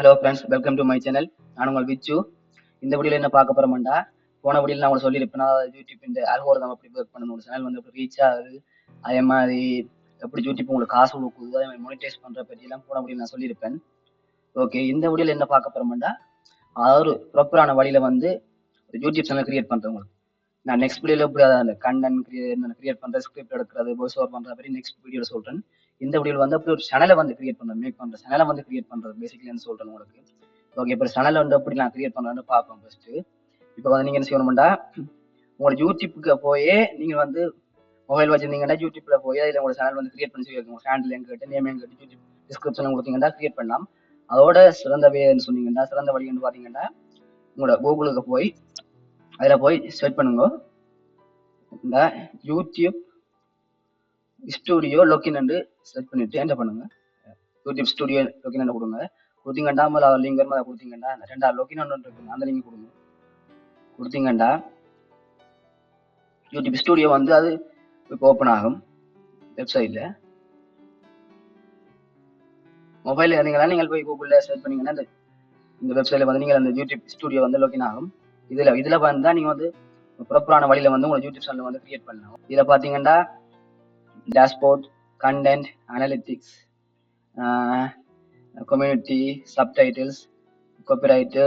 Hello friends welcome to my channel நான் உங்கள் விச்சு. இந்த வீடியோவில் என்ன பார்க்க போகிறோம்டா போன வீடியோவில் நான் உங்களுக்கு சொல்லியிருப்பேன். நான் யூடியூப் இந்த அல்கோரிதம் எப்படி ஒர்க் பண்ணணும். ஒரு சேனல் வந்து எப்படி ரீச் ஆகுது. அதே மாதிரி எப்படி யூடியூப் உங்களுக்கு காசு கொடுக்குது. அதே மாதிரி மொனிடைஸ் பண்ணுற பற்றியெல்லாம் போன வீடியோ நான் சொல்லியிருப்பேன். ஓகே இந்த வீடியோவில் என்ன பார்க்க போகிறோம்டா அதாவது ஒரு ப்ராப்பரான வழியில் வந்து ஒரு யூடியூப் சேனல் கிரியேட் பண்ணுறவங்களுக்கு நான் நெக்ஸ்ட் வீடியோவில் எப்படி அந்த கண்டென்ட் கிரியேட் கிரியேட் பண்ணுறது ஸ்கிரிப்ட் எடுக்கிறது வாய்ஸ் ஓவர் பண்ணுற மாதிரி நெக்ஸ்ட் வீடியோவில் சொல்கிறேன் இந்த வடிவில் வந்து அப்படி ஒரு சேனலை வந்து கிரியேட் பண்ணுறது மேக் பண்ணுற சேனலை வந்து கிரியேட் பண்ணுறது பேசிக்கலி சொல்கிறேன் உங்களுக்கு. ஓகே இப்போ சேனலை வந்து அப்படி நான் கிரியேட் பண்ணுறேன்னு பார்ப்போம் ஃபஸ்ட்டு இப்போ வந்து நீங்கள் என்ன செய்யணும்டா உங்களோட யூடியூப்புக்கு போய் நீங்கள் வந்து மொபைல் வச்சிருந்தீங்கன்னா யூடியூப்ல போய் அதில் உங்களோட சேனல் வந்து கிரியேட் பண்ணி சொல்லியிருக்கோம் உங்கள் ஹேண்டில் எங்க கேட்டு நேம் எங்க கேட்டு யூடியூப் டிஸ்கிரிப்ஷன் கொடுத்தீங்கன்னா கிரியேட் பண்ணலாம். அதோட சிறந்த வேன்னு சொன்னீங்கன்னா சிறந்த வழின்னு பார்த்தீங்கன்னா உங்களோட கூகுளுக்கு போய் அதில் போய் சர்ச் பண்ணுங்க. இந்த யூடியூப் ஸ்டூடியோ லொக்கின் செட் பண்ணிட்டு என்ன பண்ணுங்க. யூடியூப் ஸ்டூடியோ லொக்கின் கொடுங்க. கொடுத்தீங்கன்னா மேலே லிங்க் மேலே கொடுத்தீங்கன்னா ரெண்டா லொக்கின் இருக்கு அந்த லிங்க் கொடுங்க. கொடுத்தீங்கண்டா யூடியூப் ஸ்டூடியோ வந்து அது இப்போ ஓப்பன் ஆகும். வெப்சைட்ல மொபைல் இருந்தீங்கன்னா நீங்கள் போய் கூகுளில் சர்ச் பண்ணீங்கன்னா இந்த இந்த வெப்சைட்ல வந்து நீங்கள் அந்த யூடியூப் ஸ்டூடியோ வந்து லொக்கின் ஆகும். இதில் இதில் வந்தால் நீங்கள் வந்து ப்ராப்பரான வழியில் வந்து உங்களை யூடியூப் சேனல் வந்து கிரியேட் பண்ணலாம். இதில் பார்த்தீங்கன்னா dashboard content analytics community subtitles copyright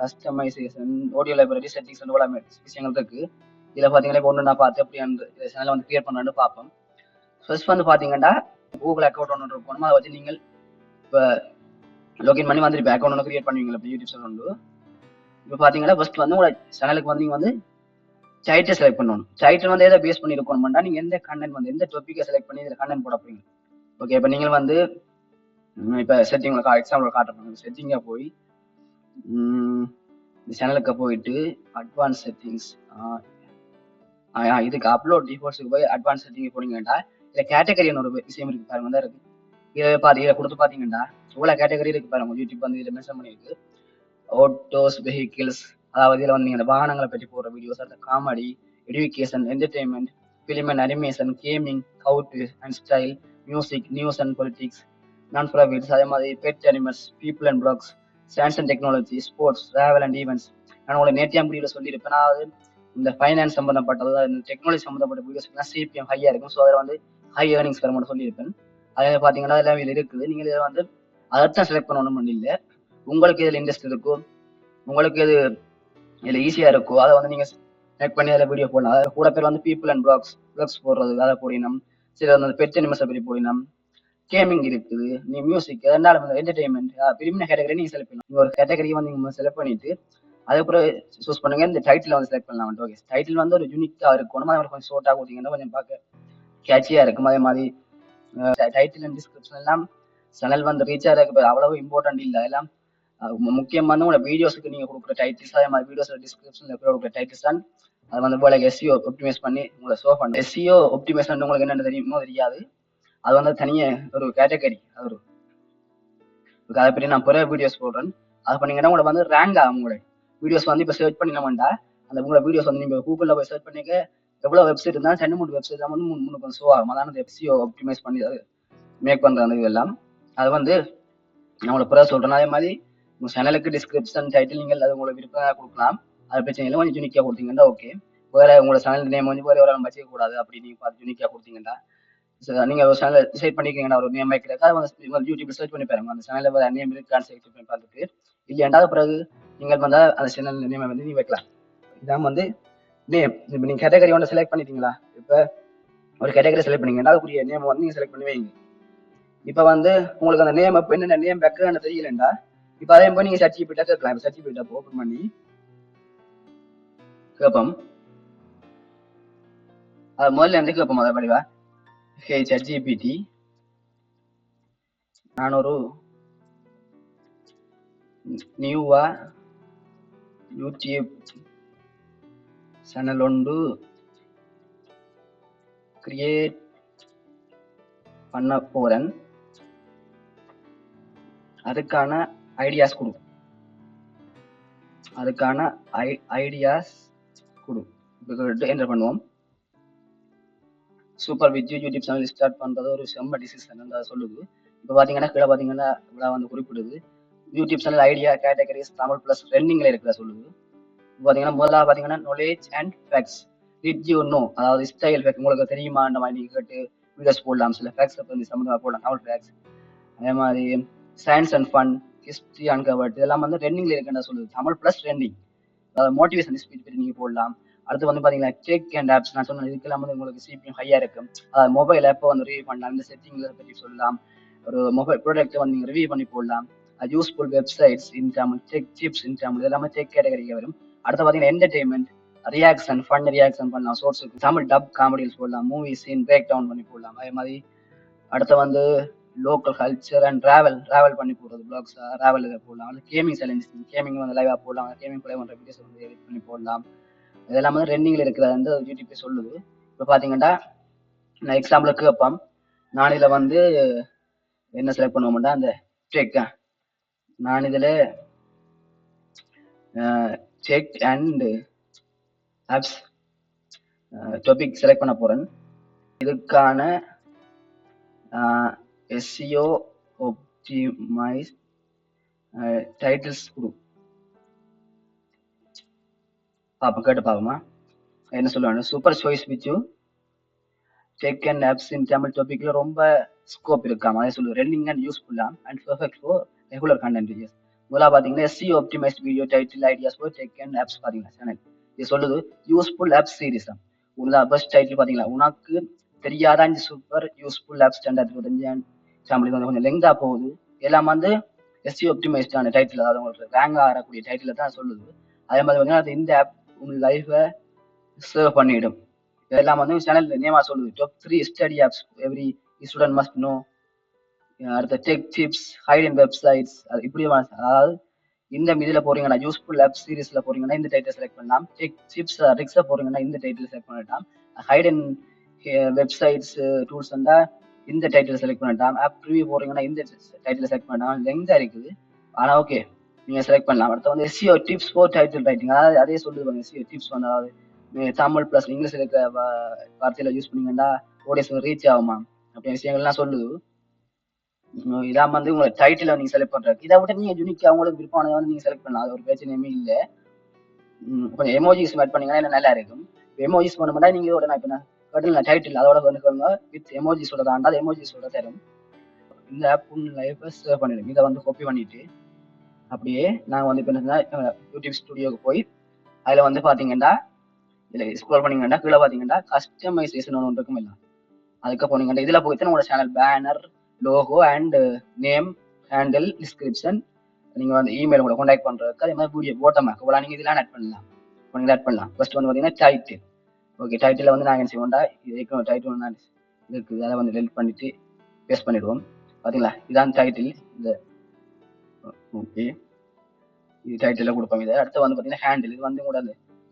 customisation audio library settings இவ்வளோ விஷயங்கள் இருக்கு. இதில் பார்த்தீங்கன்னா இப்போ ஒன்று நான் பார்த்து அப்படி அந்த சேனலை வந்து கிரியேட் பண்ணலான்னு பார்ப்போம். ஃபர்ஸ்ட் வந்து பார்த்தீங்கன்னா கூகுள் அக்கௌண்ட் ஒன்று இருக்கணும் அதை வச்சு நீங்கள் இப்போ லாகின் பண்ணி வந்து அக்கௌண்ட் ஒன்று கிரியேட் பண்ணுவீங்களா இப்போ யூடியூப் சேனல் இப்போ பார்த்தீங்கன்னா ஃபர்ஸ்ட் வந்து உங்களோட சேனலுக்கு வந்து நீங்கள் வந்து டைட்டில் செலக்ட் பண்ணணும். டைட்டில் வந்து எதை பேஸ் பண்ணி இருக்கணும்னா நீங்கள் எந்த கண்டென்ட் வந்து எந்த டாப்பிக்கை செலக்ட் பண்ணி இதில் கண்டென்ட் போட போறீங்க. ஓகே இப்போ நீங்கள் வந்து இப்போ செட்டிங்கில் கா எக்ஸாம்பிள் காட்டுறேன். செட்டிங்காக போய் இந்த சேனலுக்கு போயிட்டு அட்வான்ஸ் செட்டிங்ஸ் இதுக்கு அப்லோட் டிஃபோர்ஸுக்கு போய் அட்வான்ஸ் செட்டிங் போனீங்கன்னா இதில் கேட்டகரின்னு ஒரு விஷயம் இருக்கு பாருங்க தான் இருக்குது இதை பார்த்து இதை கொடுத்து பார்த்தீங்கன்னா இவ்வளோ கேட்டகரி இருக்கு பாருங்க. யூடியூப் வந்து இதில் மென்ஷன் பண்ணியிருக்கு. ஆட்டோஸ் வெஹிக்கிள்ஸ் அதாவது இதில் வந்து நீங்கள் வாகனங்களை பற்றி போடுற வீடியோஸ் அந்த comedy education entertainment film and animation gaming how to and style music news and politics non profits அதே மாதிரி pet animals people and blogs science and technology sports travel and events நான் உங்களை நேத்தியாம் வீடியோவில் சொல்லியிருப்பேன். அதாவது இந்த ஃபைனான்ஸ் சம்மந்தப்பட்டது இந்த டெக்னாலஜி சம்மந்தப்பட்ட வீடியோஸ்லாம் சிபிஎம் ஹையாக இருக்கும். ஸோ அதில் வந்து ஹை ஏர்னிங்ஸ் வர மட்டும் சொல்லியிருப்பேன். அதே பார்த்தீங்கன்னா எல்லாம் இதில் இருக்குது. நீங்கள் இதில் வந்து அதை தான் செலக்ட் பண்ணணும் இல்லை. உங்களுக்கு இதில் இன்ட்ரெஸ்ட் இருக்கும் உங்களுக்கு இது இதில் ஈஸியாக இருக்கும். அதை வந்து நீங்கள் செலக்ட் பண்ணி அதில் வீடியோ போடலாம். அதில் கூட பேர் வந்து பீப்புள் அண்ட் பிளாக்ஸ் பிளாக்ஸ் போடுறது அதை போடினோம் சில வந்து பெட் அனிமல்ஸை பற்றி போடினோம் கேமிங் இருக்குது. நீ மியூசிக் ரெண்டாலும் என்டர்டைன்மெண்ட் விரும்பின கேட்டகரி நீங்கள் செலக்ட் பண்ணலாம். ஒரு கேட்டகரி வந்து நீங்கள் செலக்ட் பண்ணிட்டு அதுக்கப்புறம் சூஸ் பண்ணுங்க. இந்த டைட்டில் வந்து செலக்ட் பண்ணலாம். ஓகே டைட்டில் வந்து ஒரு யூனிக்காக இருக்கணும் அதை மாதிரி கொஞ்சம் ஷோர்ட்டாக கொடுத்தீங்கன்னா கொஞ்சம் பார்க்க கேட்சியாக இருக்கும். அதே மாதிரி டைட்டில் அண்ட் டிஸ்கிரிப்ஷன் எல்லாம் சேனல் வந்து ரீச் ஆகிறதுக்கு அவ்வளவு இம்பார்ட்டன்ட் இல்லை. எல்லாம் முக்கியமாக மு- உங்களோட வீடியோஸ்க்கு நீங்க கொடுக்குற டைட்டில்ஸ் அதே மாதிரி வீடியோஸ் டிஸ்கிரிப்ஷன்ல கொடுக்குற டைட்டில்ஸ் தான் அது வந்து போல எஸ்சிஓ ஒப்டிமைஸ் பண்ணி உங்களை ஷோ பண்ண. எஸ்சிஓ ஒப்டிமைஸ் உங்களுக்கு என்னென்ன தெரியுமோ தெரியாது. அது வந்து தனியே ஒரு கேட்டகரி அது ஒரு அதை பற்றி நான் பிற வீடியோஸ் போடுறேன். அது பண்ணீங்கன்னா உங்களை வந்து ரேங்க் ஆகும் உங்களோட வீடியோஸ் வந்து இப்போ சர்ச் பண்ணினோம்டா அந்த உங்களோட வீடியோஸ் வந்து நீங்கள் கூகுளில் போய் சர்ச் பண்ணிக்க எவ்வளோ வெப்சைட் இருந்தாலும் ரெண்டு மூணு வெப்சைட் தான் வந்து மூணு மூணு கொஞ்சம் ஷோ ஆகும். அந்த எஃப்சிஓ ஆப்டிமைஸ் பண்ணி அது மேக் பண்ணுற அந்த இதெல்லாம். அது வந்து நான் உங்களை பிற சொல்கிறேன் அதே மாதிரி உங்கள் சேனலுக்கு டிஸ்கிரிப்ஷன் டைட்டில் நீங்கள் அது உங்களுக்கு விருப்பம் கொடுக்கலாம். அது பிரச்சனை இல்லை கொஞ்சம் யூனிக்காக கொடுத்தீங்கன்னா ஓகே வேற உங்களோட சேனல் நேம் வந்து வேற ஒரு வச்சுக்க கூடாது அப்படி நீங்கள் பார்த்து யூனிக்காக கொடுத்தீங்கன்னா. நீங்கள் நீங்க ஒரு சேனல் டிசைட் பண்ணிக்கிறீங்கன்னா ஒரு நேம் வைக்கிறக்கா அது வந்து உங்க சர்ச் பண்ணி பாருங்க. அந்த சேனலில் வேறு நேம் இருக்கான்னு செலக்ட் பண்ணி பார்த்துட்டு. இல்லையாண்டா பிறகு நீங்கள் வந்து அந்த சேனல் நேமை வந்து நீ வைக்கலாம். இதான் வந்து நேம் இப்போ நீங்கள் கேட்டகரி ஒன்று செலக்ட் பண்ணிட்டீங்களா? இப்போ ஒரு கேட்டகரி செலக்ட் பண்ணீங்கன்னா அதுக்குரிய நேம் வந்து நீங்கள் செலக்ட் பண்ணி வைங்க. இப்போ வந்து உங்களுக்கு அந்த நேம் இப்போ என்னென்ன நேம் வைக்கிறேன்னு தெரியலண்டா? இப்போ அதே போய் நீங்கள் சர்ச் போயிட்டா கேட்கலாம் இப்போ சர்ச் போயிட்டா ஓப்பன் பண்ணி கேட்போம் அது முதல்ல இருந்து கேட்போம் அதை படிவா. ஹே ஜிபிடி நான் ஒரு நியூவா யூடியூப் சேனல் ஒன்று. கிரியேட் பண்ண போறேன். அதுக்கான ஐடியாஸ் கொடு. அதுக்கான ஐ ஐடியாஸ் கொடு. என்டர் பண்ணுவோம். Super with YouTube channel start பண்ணுறது ஒரு செம்ம டிசிஷன் அதை சொல்லுது. இப்போ பார்த்தீங்கன்னா கீழே பார்த்தீங்கன்னா இவ்வளோ வந்து குறிப்பிடுது. YouTube channel idea categories Tamil plus ட்ரெண்டிங்கில் இருக்கிற சொல்லுது. இப்போ பார்த்தீங்கன்னா முதலாக பார்த்தீங்கன்னா knowledge and facts did you know அதாவது ஸ்டைல் ஃபேக்ட் உங்களுக்கு தெரியுமா? அந்த மாதிரி நீங்கள் கேட்டு வீடியோஸ் போடலாம். சில ஃபேக்ட்ஸ் வந்து சம்மந்தமாக போடலாம். தமிழ் ஃபேக்ட்ஸ் அதே மாதிரி science and fun history uncovered இதெல்லாம் வந்து ட்ரெண்டிங்ல இருக்குன்னு சொல்லுது தமிழ் ப்ளஸ் ட்ரெண்டிங் அதாவது மோட்டிவேஷன் ஸ்பீச் பற்றி நீங்கள் போடலாம். அடுத்து வந்து பார்த்தீங்கன்னா டெக் அண்ட் ஆப்ஸ் நான் சொன்ன இதுக்கெல்லாம் வந்து உங்களுக்கு சிபிஎம் ஹையாக இருக்கும். அதாவது மொபைல் ஆப்பை வந்து ரிவ்யூ பண்ணலாம். இந்த செட்டிங்ல பற்றி சொல்லலாம். ஒரு மொபைல் ப்ராடக்ட்டை வந்து நீங்கள் ரிவ்யூ பண்ணி போடலாம். Useful websites income check tech tips in Tamil இதெல்லாமே டெக் கேட்டகரிக்கு வரும். அடுத்து பார்த்தீங்கன்னா என்டர்டைன்மெண்ட் ரியாக்ஷன் ஃபன் ரியாக்ஷன் பண்ணலாம். சோர்ஸ் தமிழ் டப் காமெடிஸ் போடலாம். மூவி சீன் பிரேக் டவுன் பண்ணி போடலாம். அதே மாதிரி அடுத்து வந்து local culture and travel travel பண்ணி போடுறது பிளாக்ஸ் ட்ராவல் இதை போடலாம். வந்து கேமிங் சேலஞ்ச் கேமிங் வந்து லைவாக போடலாம். கேமிங் பிளே பண்ணுற வீடியோஸ் வந்து எடிட் பண்ணி போடலாம். இதெல்லாம் வந்து ரெண்டிங்கில் இருக்கிறது வந்து யூடியூப் சொல்லுது. இப்போ பார்த்தீங்கன்னா நான் எக்ஸாம்பிளுக்கு வைப்போம் நான் இதில் வந்து என்ன செலக்ட் பண்ணுவோம்னா அந்த டெக்கா நான் இதில் செக் அண்ட் ஆப்ஸ் டாபிக் செலக்ட் பண்ண போகிறேன் இதுக்கான எஸ்சிஓ ஒப்டிமைஸ் டைட்டில்ஸ் கொடு. பாப்போம் கேட்டு பார்ப்போமா? என்ன சொல்லுவாங்க? Super choice which tech and apps in Tamil டாபிக்ல ரொம்ப ஸ்கோப் இருக்காம அதை சொல்லுது ரெண்டிங் அண்ட் யூஸ்ஃபுல்லா and perfect for regular content videos முதல்ல பார்த்தீங்கன்னா SEO optimize video title ideas for tech and apps பார்த்தீங்கன்னா சேனல் இது சொல்லுது யூஸ்ஃபுல் ஆப்ஸ் சீரிஸ் தான் உனக்கு ஃபர்ஸ்ட் டைட்டில் பார்த்தீங்களா? உனக்கு தெரியாத அஞ்சு சூப்பர் யூஸ்ஃபுல் ஆப்ஸ் ரெண்டாயிரத்தி இருபத்தஞ்சு தமிழ் வந்து கொஞ்சம் லெங்காக போகுது. எல்லாம் வந்து எஸ்சி ஆப்டிமைஸ்டான டைட்டில் அதாவது உங்களுக்கு ரேங்க் ஆகக்கூடிய டைட்டில் தான் சொல்லுது. அதே மாதிரி பார்த்தீங்கன்னா இந்த ஆப் உங்கள் லைஃபை சர்வ் பண்ணிடும். இதெல்லாம் வந்து சேனல் நேமாக சொல்லுது. Top three study apps every student must know அடுத்த tech tips hidden websites அது இப்படி அதாவது இந்த இதில் போறீங்கன்னா யூஸ்ஃபுல் ஆப் சீரிஸ்ல போறீங்கன்னா இந்த டைட்டில் செலக்ட் பண்ணலாம். டெக் டிப்ஸ் ரிக்ஸில் போறீங்கன்னா இந்த டைட்டில் செலக்ட் பண்ணிடலாம். ஹைட் இன் வெப்சைட்ஸ் டூல்ஸ் வந்தால் இந்த டைட்டில் செலக்ட் பண்ணிட்டான் ஆப் ரிவ்யூ போறீங்கன்னா இந்த டைட்டில் செலக்ட் பண்ணலாம். லெங்தா இருக்குது. ஆனா ஓகே நீங்க செலக்ட் பண்ணலாம். அடுத்து வந்து SEO tips for title writing அதாவது அதே சொல்லுவாங்க எஸ்சிஓ டிப்ஸ் வந்து அதாவது தமிழ் ப்ளஸ் இங்கிலீஷ் இருக்கிற வார்த்தையில் வார்த்தையில யூஸ் பண்ணீங்கன்னா ஓடிஎஸ் ரீச் ஆகுமா? அப்படிங்கிற விஷயங்கள்லாம் சொல்லுது. இதான் வந்து உங்களை டைட்டில் நீங்க செலக்ட் பண்ணுறது இதை விட நீங்க யூனிக்கா உங்களுக்கு விருப்பமானதை வந்து நீங்க செலக்ட் பண்ணலாம். அது ஒரு பிரச்சனையுமே இல்லை. கொஞ்சம் எமோஜிஸ் மேட் பண்ணீங்கன்னா இன்னும் நல்லா இருக்கும். எமோஜிஸ் பண்ண நீங்க உடனே நான் நான் டைட்டில் அதோட வந்து வித் எமோஜிஸோட தாண்டா அது எமோஜிஸோட தரும். இந்த ஆப் உன் லைஃப்பை சேவ் பண்ணிடும். இதை வந்து காப்பி பண்ணிட்டு அப்படியே நாங்கள் வந்து இப்போ என்ன யூடியூப் ஸ்டுடியோக்கு போய் அதில் வந்து பார்த்தீங்கன்னா இதில் ஸ்க்ரோல் பண்ணிங்கன்னா கீழே பார்த்தீங்கன்னா கஸ்டமைசேஷன் ஒன்று இருக்கும் இல்லை. அதுக்கு போனீங்கன்னா இதில் போயிட்டு உங்களோட channel banner logo and name handle description நீங்கள் வந்து இமெயில் உங்களை காண்டாக்ட் பண்ணுறதுக்கு அதே மாதிரி வீடியோ போட்டோமா? இவ்வளோ நீங்கள் இதெல்லாம் ஆட் பண்ணலாம். நீங்கள் ஆட் பண்ணலாம். ஃபர்ஸ்ட் வந்து பார்த்தீங்கன்னா டைட்டில் ஓகே டைட்டில் வந்து நாங்கள் என்ன செய்வோம்டா? இது டைட்டில் தான் இருக்குது அதை வந்து டெலிட் பண்ணிட்டு பேஸ்ட் பண்ணிடுவோம். பார்த்தீங்களா இதான் டைட்டில் இந்த ஓகே இது டைட்டில் கொடுப்பாங்க இதை. அடுத்து வந்து பார்த்தீங்கன்னா ஹேண்டில் இது வந்து கூட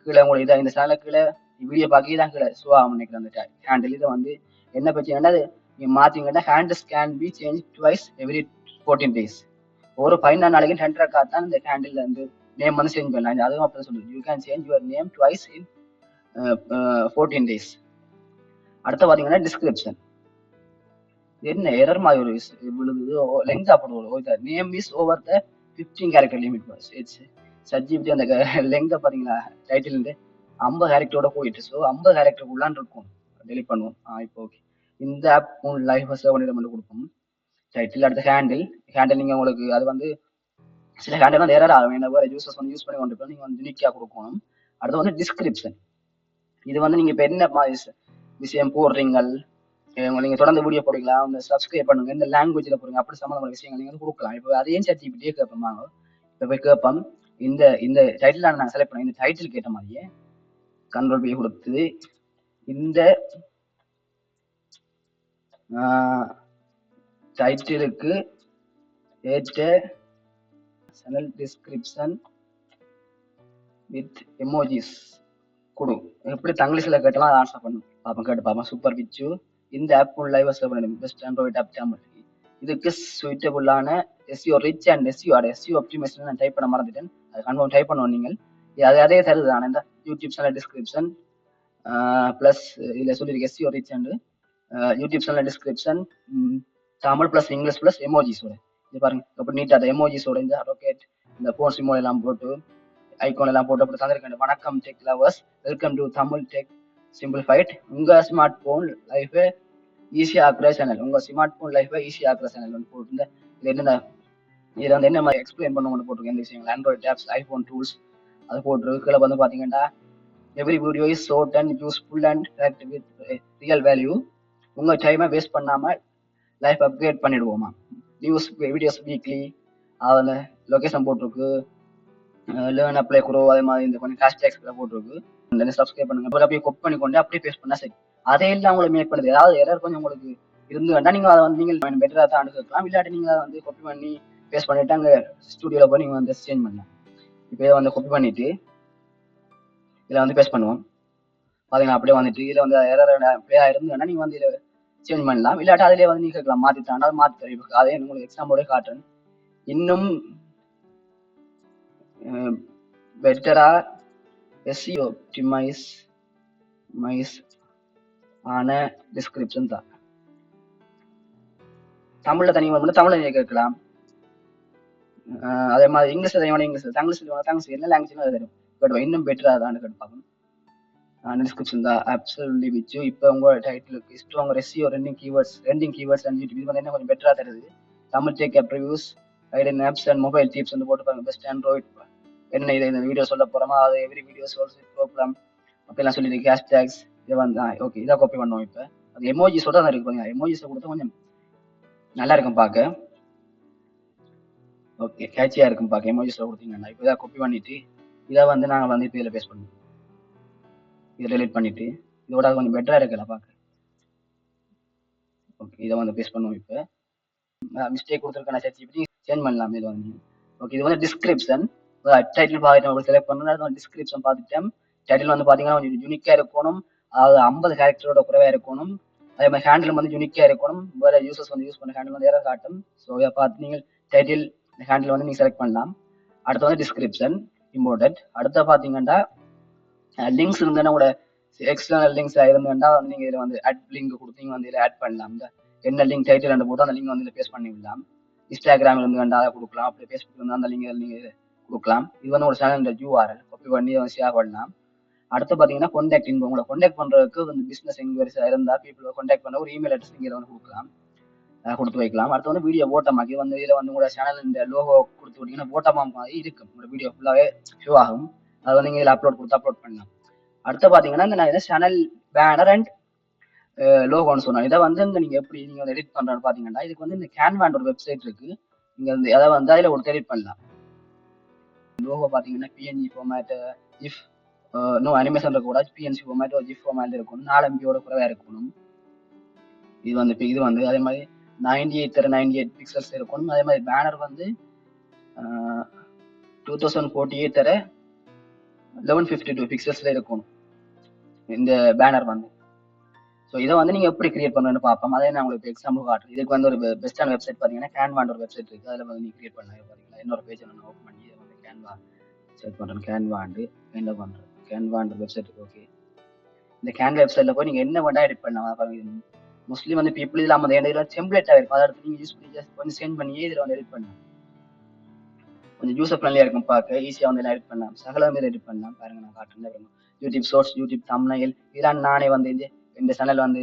கீழே உங்களுக்கு இதை இந்த சேனல் கீழே வீடியோ பார்க்க தான் கீழே. ஷோ ஆகும் நினைக்கிறேன் அந்த ஹேண்டில் இதை வந்து என்ன பிரச்சனை நீங்கள் மாற்றிங்கன்னா handles can be change twice every fourteen days ஒரு பதினாறு நாளைக்கு ரெண்டரை கார்டு தான் இந்த ஹேண்டில் வந்து நேம் வந்து சேஞ்ச் பண்ணலாம். அதுவும் அப்படி சொல்லுது you can change your name twice in fourteen days அடுத்து பார்த்தீங்கன்னா டிஸ்கிரிப்ஷன் என்ன எரர் மாதிரி ஒரு விழுது லெங்க் போடுவோம் name is over the fifteen character limit it's ChatGPT அந்த லெங்கை பார்த்தீங்களா டைட்டில் இருந்து ஐம்பது கேரக்டரோட போயிட்டு ஸோ ஐம்பது கேரக்டர் உள்ளான் இருக்கும். டெலிட் பண்ணுவோம். ஆ இப்போ ஓகே இந்த ஆப் உங்க லைஃப் சேவ் பண்ணி மட்டும் கொடுப்போம். டைட்டில் அடுத்த ஹேண்டில் ஹேண்டில் நீங்கள் உங்களுக்கு அது வந்து சில ஹேண்டில் வந்து எரர் ஆகும். என்ன வேறு யூசர்ஸ் வந்து யூஸ் பண்ணி கொண்டு நீங்கள் வந்து யூனிக்காக கொடுக்கணும். அடுத்து வந்து டிஸ்கிரிப்ஷன் இது வந்து நீங்க இப்ப என்ன மாதிரி விஷயம் போடுறீங்கள்? அஹ் நீங்க தொடர்ந்து வீடியோ போடுறீங்களா? அந்த சப்ஸ்கிரைப் பண்ணுங்க. இந்த லாங்குவேஜ்ல போடுங்க. அப்படி சம்மந்தமான விஷயங்கள் நீங்க வந்து கொடுக்கலாம். இப்போ அதையும் சேர்த்து இப்படியே கேட்போம் இப்போ போய் கேட்போம். இந்த இந்த டைட்டில் நான் செலக்ட் பண்ணோம் இந்த டைட்டில் கேட்ட மாதிரியே கண்ட்ரோல் பி கொடுத்து இந்த டைட்டிலுக்கு ஏற்ற சேனல் டிஸ்கிரிப்ஷன் வித் எமோஜிஸ் கொடு எப்படி தங்கிலீஷில் கேட்டாலும் அதை ஆன்சர் பண்ணும். பார்ப்போம் கேட்டு பார்ப்போம் சூப்பர் பிச்சு இந்த ஆப் ஃபுல் லைவ் பண்ணணும். பெஸ்ட் ஆண்ட்ராய்ட் ஆப் தமிழ் இதுக்கு சூட்டபுளான எஸ்யூ ரிச் அண்ட் எஸ்யூ அட எஸ்யூ ஆப்டிமேஷன் நான் டைப் பண்ண மறந்துட்டேன். அது கன்ஃபார்ம் டைப் பண்ணுவோம் நீங்கள். அது அதே தருது ஆனால் இந்த யூடியூப் சேனல் டிஸ்கிரிப்ஷன் ப்ளஸ் இதில் சொல்லியிருக்கேன் SEO rich and YouTube channel description Tamil plus English plus எமோஜிஸோட இது பாருங்க அப்படி நீட்டாக அந்த எமோஜிஸோட இந்த ராக்கெட் இந்த போன் சிமோல் எல்லாம் போட்டு ஐக்கோன் எல்லாம் போட்டு அப்படி தந்திருக்கேன் வணக்கம் tech lovers welcome to Tamil tech simplified உங்க ஸ்மார்ட் போன் லைஃபை ஈஸியாக ஆக்குற சேனல் உங்க ஸ்மார்ட் போன் லைஃபை ஈஸியாக ஆக்குற சேனல் வந்து போட்டிருந்தேன். இது என்னென்ன இதில் வந்து என்ன மாதிரி எக்ஸ்பிளைன் பண்ணுவோம்னு போட்டிருக்கேன். இந்த விஷயங்கள் ஆண்ட்ராய்ட் ஆப்ஸ் ஐஃபோன் டூல்ஸ் அது போட்டிருக்கு. கீழே வந்து பார்த்தீங்கன்னா every video is short and useful and with real value உங்கள் டைமை வேஸ்ட் பண்ணாமல் லைஃப் அப்கிரேட் பண்ணிடுவோமா? நியூஸ் வீடியோஸ் வீக்லி அதில் லொக்கேஷன் போட்டிருக்கு. லேர்ன் அப்ளை குரோ அதே மாதிரி இந்த கொஞ்சம் ஹேஷ்டேக்ஸ்ல போட்டிருக்கு. அந்த சப்ஸ்கிரைப் பண்ணுங்க. அப்புறம் அப்படியே கொப் பண்ணி கொண்டு அப்படியே பேஸ்ட் பண்ணா சரி. அதே இல்லை உங்களுக்கு மேக் பண்ணுது. ஏதாவது எரர் கொஞ்சம் உங்களுக்கு இருந்து வேண்டாம் நீங்கள் அதை வந்து நீங்கள் பெட்டராக தான் அனுப்பிக்கலாம் இல்லாட்டி நீங்கள் அதை வந்து கொப்பி பண்ணி பேஸ்ட் பண்ணிட்டு அங்கே ஸ்டுடியோல போய் நீங்கள் வந்து சேஞ்ச் பண்ணலாம். இப்போ இதை வந்து கொப்பி பண்ணிட்டு இதில் வந்து பேஸ்ட் பண்ணுவோம். பார்த்தீங்கன்னா அப்படியே வந்துட்டு இதில் வந்து எரர் அப்படியே இருந்து வேணா நீங்கள் வந்து இதில் சேஞ்ச் பண்ணலாம். இல்லாட்டி அதிலே வந்து நீங்கள் கேட்கலாம். மாற்றி தான் மாற்றி தரேன். அதே உங்களுக்கு எக்ஸாம்போட காட்டுறேன். இன்னும் பெட்டரா எஸ்இ ஆப்டிமைஸ் மைஸ் ஆன டிஸ்கிரிப்ஷன் தான் தமிழ்ல தனி மட்டும் தமிழ்ல நீங்க கேட்கலாம் அதே மாதிரி இங்கிலீஷ்ல தனி இங்கிலீஷ் தங்கிலீஷ் தங்கிலீஷ் என்ன லாங்குவேஜ் அது தரும் பட் இன்னும் பெட்டரா தான் கேட்பாங்க டிஸ்கிரிப்ஷன் தான் அப்சல்யூட்லி விச்சு இப்போ உங்க டைட்டிலுக்கு இஷ்டம் உங்க ratio trending keywords trending keywords அஞ்சு இது என்ன கொஞ்சம் பெட்டரா தருது தமிழ் டேக் அப் ரிவ்யூஸ் ஐடன் ஆப்ஸ் அண்ட் மொபைல் டிப்ஸ் வந்து போட்டுப்பாங்க பெஸ்ட் ஆண்ட்ராய்ட் என்ன இது இந்த வீடியோ சொல்ல போறோமா? அது எவ்ரி வீடியோ சோர்ஸ் ப்ரோக்ராம் அப்படிலாம் சொல்லி ஹேஷ்டேக்ஸ் இது வந்து ஓகே இதை காப்பி பண்ணுவோம் இப்போ. அது எமோஜிஸோட தான் இருக்கு பாருங்க. எமோஜிஸை கொடுத்தா கொஞ்சம் நல்லா இருக்கும் பார்க்க ஓகே கேட்சியாக இருக்கும் பார்க்க எமோஜிஸில் கொடுத்தீங்கன்னா இப்போ இதை காப்பி பண்ணிட்டு இதை வந்து நாங்கள் வந்து இப்போ இதில் பேஸ்ட் பண்ணுவோம். இதை டெலிட் பண்ணிட்டு இதோட அது கொஞ்சம் பெட்டராக இருக்குல்ல பார்க்க ஓகே இதை வந்து பேஸ்ட் பண்ணுவோம் இப்போ. மிஸ்டேக் கொடுத்துருக்கேன் சர்ச் இப்படி சேஞ்ச் பண்ணலாம் இது வந்து. ஓகே இது வந்து டிஸ்கிரிப்ஷன் டைட்டில் பார்த்துட்டு உங்களுக்கு செலக்ட் பண்ணணும். அது டிஸ்கிரிப்ஷன் பார்த்துட்டேன் டைட்டில் வந்து பார்த்தீங்கன்னா கொஞ்சம் யூனிக்காக இருக்கணும். அதாவது ஐம்பது கேரக்டரோட குறைவாக இருக்கணும். அதே மாதிரி ஹேண்டில் வந்து யூனிக்காக இருக்கணும். வேறு யூசர்ஸ் வந்து யூஸ் பண்ண ஹேண்டில் வந்து ஏதாவது காட்டும். ஸோ இதை பார்த்து நீங்கள் டைட்டில் ஹேண்டில் வந்து நீங்கள் செலக்ட் பண்ணலாம். அடுத்து வந்து டிஸ்கிரிப்ஷன் இம்பார்ட்டன்ட் அடுத்து பார்த்தீங்கன்னா லிங்க்ஸ் இருந்ததுன்னா கூட எக்ஸ்டர்னல் லிங்க்ஸ் இருந்தேன்னா வந்து நீங்கள் இதில் வந்து ஆட் லிங்க் கொடுத்தீங்க வந்து இதில் ஆட் பண்ணலாம். இந்த என்ன லிங்க் டைட்டில் ரெண்டு போட்டு அந்த லிங்க் வந்து இதில் பேஸ்ட் பண்ணி விடலாம். இன்ஸ்டாகிராமில் இருந்து கண்டா அதை கொடுக்கலாம். அப்படி ஃபேஸ்புக் இருந்தால் அந்த லிங்க் நீங்கள் கொடுக்கலாம். இது வந்து ஒரு சேனல் யூஆர்எல் காப்பி பண்ணி ஷேர் பண்ணலாம். அடுத்து பார்த்தீங்கன்னா கான்டாக்ட் இன்போ உங்களை கான்டாக்ட் பண்ணுறதுக்கு வந்து பிஸ்னஸ் என்கொயரிஸ் இருந்தால் பீப்புள் கான்டாக்ட் பண்ண ஒரு இமெயில் அட்ரஸ் நீங்கள் வந்து கொடுக்கலாம். கொடுத்து வைக்கலாம். அடுத்து வந்து வீடியோ ஓட்டமாக்கி வந்து இதில் வந்து உங்களோட சேனல் இந்த லோகோ கொடுத்து விட்டீங்கன்னா ஓட்டமாக மாதிரி இருக்கும். உங்களோட வீடியோ ஃபுல்லாகவே ஷோ ஆகும். அதை வந்து நீங்கள் இதில் அப்லோட் கொடுத்து அப்லோட் பண்ணலாம். அடுத்து பார்த்தீங்கன்னா இந்த நான் இதை சேனல் பேனர் அண்ட் லோகோன்னு சொன்னேன். இதை வந்து இங்கே நீங்கள் எப்படி நீங்கள் வந்து எடிட் பண்ணுறேன்னு பார்த்தீங்கன்னா இதுக்கு வந்து இந்த கேன்வான் ஒரு வெப்சைட் இருக்குது நீங்கள் வந்து அதை வந்து அதில் ஒரு எடிட் பண்ணலாம். லோகோ பார்த்தீங்கன்னா PNG format if no animation இருக்கக்கூடாது. பிஎன்சி ஃபார்மேட் ஒரு ஜிஃப் ஃபார்மேட் இருக்கணும். நாலு எம்பியோட குறைவாக இருக்கணும். இது வந்து இப்போ இது வந்து அதே மாதிரி நைன்டி எயிட் தர நைன்டி எயிட் பிக்சல்ஸ் இருக்கணும். அதே மாதிரி பேனர் வந்து டூ தௌசண்ட் ஃபோர்ட்டி எயிட் தர லெவன் ஃபிஃப்டி டூ பிக்சல்ஸில் இருக்கணும். இந்த பேனர் வந்து. ஸோ இதை வந்து நீங்கள் எப்படி கிரியேட் பண்ணணும்னு பார்ப்போம். அதே நான் உங்களுக்கு எக்ஸாம்பிள் காட்டுறேன். இதுக்கு வந்து ஒரு பெஸ்ட்டான வெப்சைட் பார்த்தீங்கன்னா கேன்வான் ஒரு வெப்சைட் இருக்குது அதில் வந்து நீங்கள் கிரியேட் பண்ணலாம் பார்த்தீங்களா இன்னொரு பேஜ் நான் ஓப்பன் பண்ணி கேன்வா. செட் பண்ணுறேன் கேன்வாண்டு என்ன பண்ணுறேன் கேன்வான்ற வெப்சைட்டுக்கு ஓகே இந்த கேன் வெப்சைட்டில் போய் நீங்கள் என்ன வேண்டாம் எடிட் பண்ணலாம். பாருங்க மோஸ்ட்லி வந்து பீப்புள் இதில் அந்த இதில் டெம்ப்ளேட்டாக இருக்கும். அதை எடுத்து நீங்கள் யூஸ் பண்ணி ஜஸ்ட் கொஞ்சம் சென்ட் பண்ணியே இதில் வந்து எடிட் பண்ணலாம். கொஞ்சம் யூசர் ஃப்ரெண்ட்லியாக இருக்கும் பார்க்க. ஈஸியாக வந்து எடிட் பண்ணலாம். சகல மாதிரி எடிட் பண்ணலாம். பாருங்க நான் காட்டுறேன். பாருங்க. யூடியூப் ஷோர்ட்ஸ் யூடியூப் தம்னைல் இதெல்லாம் நானே வந்து இந்த இந்த சேனல் வந்து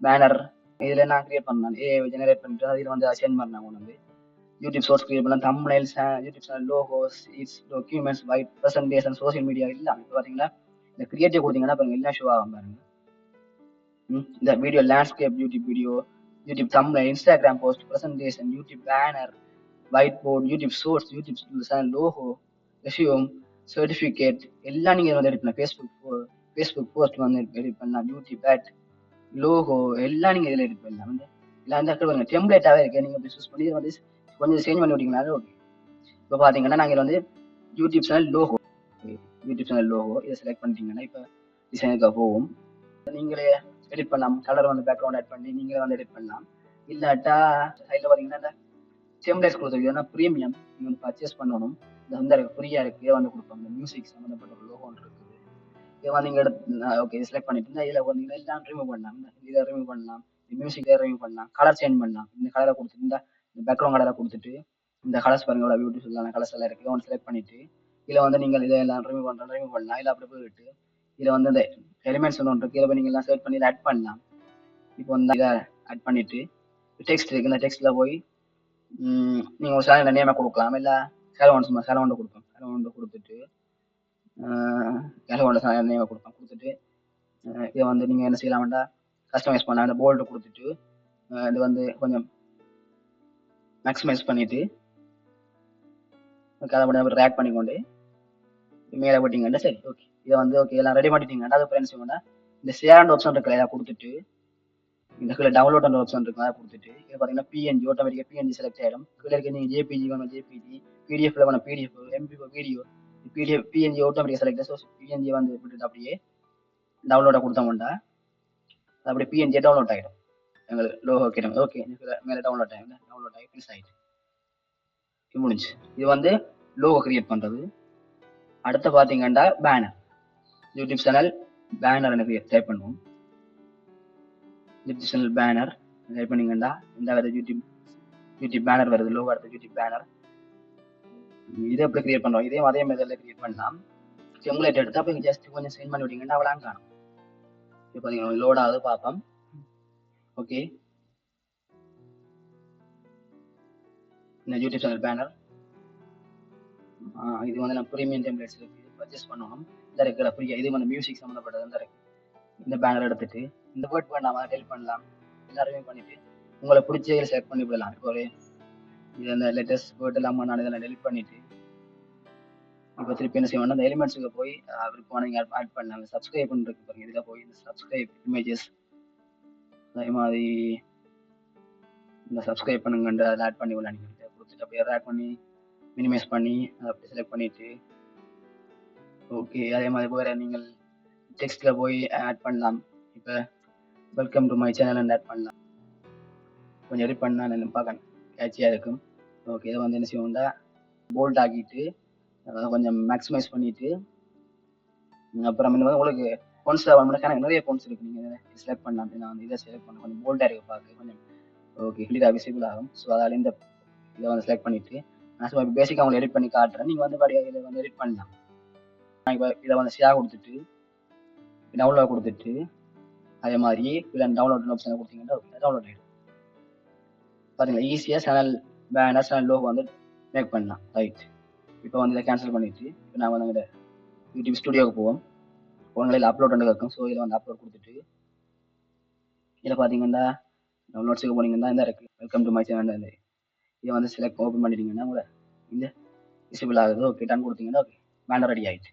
பேனர் இதில் நான் கிரியேட் பண்ணேன் ஏ ஜெனரேட் பண்ணிட்டு அதில் வந்து சென்ட் பண்ணேன் கொண்டு வந்து. யூடியூப் சோர்ஸ் கிரியேட் பண்ணலாம். Thumbnails YouTube channel logos it's documents white presentation social media எல்லாம். இப்போ பார்த்தீங்கன்னா இந்த கிரியேட்டிவ் கொடுத்தீங்கன்னா பாருங்க எல்லாம் ஷோ ஆகும் பாருங்க. இந்த video landscape YouTube video YouTube Tamil Instagram post presentation YouTube banner white board YouTube source YouTube channel logo resume certificate எல்லாம் நீங்கள் வந்து எடிட் பண்ணலாம். ஃபேஸ்புக் ஃபேஸ்புக் போஸ்ட் வந்து எடிட் பண்ணலாம். யூடியூப் ஆட் லோகோ எல்லாம் நீங்கள் இதில் எடிட் பண்ணலாம். வந்து எல்லாம் வந்து பாருங்க. டெம்ப்ளேட்டாகவே இருக்கு. நீங்கள் இப்படி சூஸ் பண்ணி வந்து கொஞ்சம் சேஞ்ச் பண்ணி விட்டீங்கனாலே ஓகே இப்போ பார்த்தீங்கன்னா நாங்கள் வந்து YouTube channel logo YouTube channel logo இதை செலக்ட் பண்ணிட்டீங்கன்னா இப்போ டிசைனுக்காக போகும். நீங்களே எடிட் பண்ணலாம். கலர் வந்து பேக்ரவுண்ட் ஆட் பண்ணி நீங்களே வந்து எடிட் பண்ணலாம். இல்லாட்டா சைடில் பார்த்தீங்கன்னா இந்த டெம்ப்ளேட்ஸ் கொடுத்துருக்கு ஏன்னா ப்ரீமியம் நீங்கள் வந்து பர்ச்சேஸ் பண்ணணும். இந்த வந்து ஃப்ரீயாக இருக்குது வந்து கொடுப்பாங்க இந்த மியூசிக் சம்மந்தப்பட்ட ஒரு லோகோ இருக்குது. இதை வந்து நீங்கள் எடுத்து ஓகே செலக்ட் பண்ணிட்டு இதில் வந்தீங்கன்னா எல்லாம் ரிமூவ் பண்ணலாம். இதை ரிமூவ் பண்ணலாம். இந்த மியூசிக் ரிமூவ் பண்ணலாம். கலர் சேஞ்ச் பண்ணலாம். இந்த கலரை கொடுத்துருந்தா பேக்ரவுண்ட் கலரை கொடுத்துட்டு இந்த கலர்ஸ் பாருங்க எவ்வளோ பியூட்டிஃபுல்லான கலர்ஸ் எல்லாம் இருக்குது ஒன்று செலக்ட் பண்ணிட்டு இதில் வந்து நீங்கள் இதை எல்லாம் ரிமூவ் பண்ணுறோம் ரிமூவ் பண்ணலாம். இல்லை அப்படி போயிட்டு இதில் வந்து இந்த எலிமெண்ட்ஸ் ஒன்று இருக்குது இதில் போய் நீங்கள் எல்லாம் செலக்ட் பண்ணி இதை ஆட் பண்ணலாம். இப்போ வந்து இதை ஆட் பண்ணிவிட்டு டெக்ஸ்ட் இருக்குது இந்த டெக்ஸ்ட்டில் போய் நீங்கள் ஒரு சேனல் நேமை கொடுக்கலாம். இல்லை சேலவன் சும்மா சேலவன் கொடுப்போம் சேலவன் கொடுத்துட்டு சேலவன் சேனல் நேமை கொடுப்போம் கொடுத்துட்டு இதை வந்து நீங்கள் என்ன செய்யலாம் வேண்டாம் கஸ்டமைஸ் பண்ணலாம். இந்த போல்டு கொடுத்துட்டு இது வந்து கொஞ்சம் மேக்ஸிமைஸ் பண்ணிட்டு ஓகே அதை மட்டும் ரேக் பண்ணிக்கொண்டு மேலே போட்டிங்கன்னா சரி ஓகே இதை வந்து ஓகே எல்லாம் ரெடி பண்ணிட்டீங்கன்னா அது என்ன செய்வோம்னா இந்த ஷேர் ஆப்ஷன் இருக்குல்ல இதை கொடுத்துட்டு இந்த கீழே டவுன்லோட் அந்த ஆப்ஷன் இருக்கு அதை கொடுத்துட்டு இது பார்த்தீங்கன்னா பிஎன்ஜி ஆட்டோமேட்டிக்காக பிஎன்ஜி செலக்ட் ஆகிடும் கீழே இருக்க நீங்கள் ஜேபிஜி வேணும் ஜேபிஜி பிடிஎஃப்ல வேணும் PDF MP video PDF PNG ஆட்டோமேட்டிக்காக செலக்ட் ஸோ பிஎன்ஜி வந்து விட்டுட்டு அப்படியே டவுன்லோட கொடுத்தோம்டா அது அப்படியே பிஎன்ஜி டவுன்லோட் ஆகிடும் எங்களுக்கு லோகோ கிட்ட ஓகே மேலே டவுன்லோட் ஆகிடும் டவுன்லோட் ஆகி ப்ளீஸ் ஆகிடும் முடிஞ்சு. இது வந்து லோகோ கிரியேட் பண்ணுறது அடுத்து பார்த்தீங்கன்னா பேனர் யூடியூப் சேனல் பேனர் எனக்கு டைப் பண்ணுவோம். யூடியூப் சேனல் பேனர் டைப் பண்ணீங்கன்னா இந்த வருது யூடியூப் யூடியூப் பேனர் வருது லோ அடுத்த யூடியூப் பேனர் இதை எப்படி கிரியேட் பண்றோம்? இதே அதே மெத்தட்ல கிரியேட் பண்ணலாம். சிமுலேட் எடுத்து அப்போ ஜஸ்ட் கொஞ்சம் சென்ட் பண்ணி விட்டீங்கன்னா அவ்வளோ காணும். இப்போ பார்த்தீங்கன்னா லோட் ஆகுது பார்ப்போம். ஓகே இந்த யூடியூப் சேனல் பேனர் இது வந்து நான் ப்ரீமியம் டெம்ப்ளேட்ஸ் இருக்கு. பர்ச்சேஸ் பண்ணணும் இந்த இருக்கிற ஃப்ரீயா இது வந்து மியூசிக் சம்மந்தப்பட்டது இந்த இருக்கு இந்த பேனர் எடுத்துட்டு இந்த வேர்ட் பண்ணாம டெல் பண்ணலாம். எல்லாருமே பண்ணிட்டு உங்களை பிடிச்ச செலக்ட் பண்ணி விடலாம். இப்போ ஒரு இது அந்த லேட்டஸ்ட் வேர்ட் எல்லாம் நான் இதெல்லாம் டெலிட் பண்ணிட்டு இப்போ திருப்பி என்ன செய்வோம்னா அந்த எலிமெண்ட்ஸுக்கு போய் அஹ், விருப்பமான நீங்கள் ஆட் பண்ணலாம். சப்ஸ்கிரைப் பண்ணிருக்கு பாருங்க. இதில் போய் இந்த சப்ஸ்கிரைப் இமேஜஸ் அதே மாதிரி இந்த சப்ஸ்கிரைப் பண்ணுங்கன்ற அதில் ஆட் பண்ணி உள்ள நீங்கள் கொடுத்துட்டு அப்படியே ஆட் பண்ணி மினிமைஸ் பண்ணி அதை அப்படி செலக்ட் பண்ணிட்டு ஓகே அதே மாதிரி வேறு நீங்கள் டெக்ஸ்ட்டில் போய் ஆட் பண்ணலாம். இப்போ welcome to my channel add பண்ணலாம். கொஞ்சம் எடிட் பண்ணால் நான் பார்க்க கேட்சியாக இருக்கும். ஓகே இதை வந்து என்ன செய்வோம்டா போல்ட் ஆக்கிட்டு அதை கொஞ்சம் மேக்ஸிமைஸ் பண்ணிட்டு அப்புறம் இந்த மாதிரி உங்களுக்கு பொன்ஸ் வேணும்னா எனக்கு நிறைய பொன்ஸ் இருக்கு. நீங்கள் செலக்ட் பண்ணலாம் நான் வந்து இதை செலக்ட் பண்ண கொஞ்சம் போல்டாக இருக்கு பார்க்க. கொஞ்சம் ஓகே கிளியராக விசிபிள் ஆகும். ஸோ அதால் இந்த இதை வந்து செலக்ட் பண்ணிட்டு நான் சும்மா பேசிக்காக உங்களை எடிட் பண்ணி காட்டுறேன். நீங்கள் வந்து பாடி இதை வந்து எடிட் பண்ணலாம். நான் இப்போ இதை வந்து ஷேர் கொடுத்துட்டு டவுன்லோட் கொடுத்துட்டு அதே மாதிரி இதில் டவுன்லோட் ஆப்ஷன் கொடுத்தீங்கன்னா டவுன்லோட் ஆகிடும் பார்த்தீங்களா ஈஸியாக சேனல் பேனர் சேனல் லோகோ வந்து மேக் பண்ணலாம். ரைட் இப்போ வந்து இதை கேன்சல் பண்ணிட்டு இப்போ நான் வந்து யூடியூப் ஸ்டுடியோவுக்கு போவோம். ஃபோனில் அப்லோட் ரெண்டு இருக்கும். ஸோ இதில் வந்து அப்லோட் கொடுத்துட்டு இதில் பார்த்தீங்கன்னா டவுன்லோட்ஸுக்கு போனீங்கன்னா இந்த இருக்குது வெல்கம் டு மை சேனல் இதை வந்து செலக்ட் ஓப்பன் பண்ணிட்டீங்கன்னா உங்களை இந்த விசிபிள் ஆகுது. ஓகே டன் கொடுத்தீங்கன்னா ஓகே பேனர் ரெடி ஆகிட்டு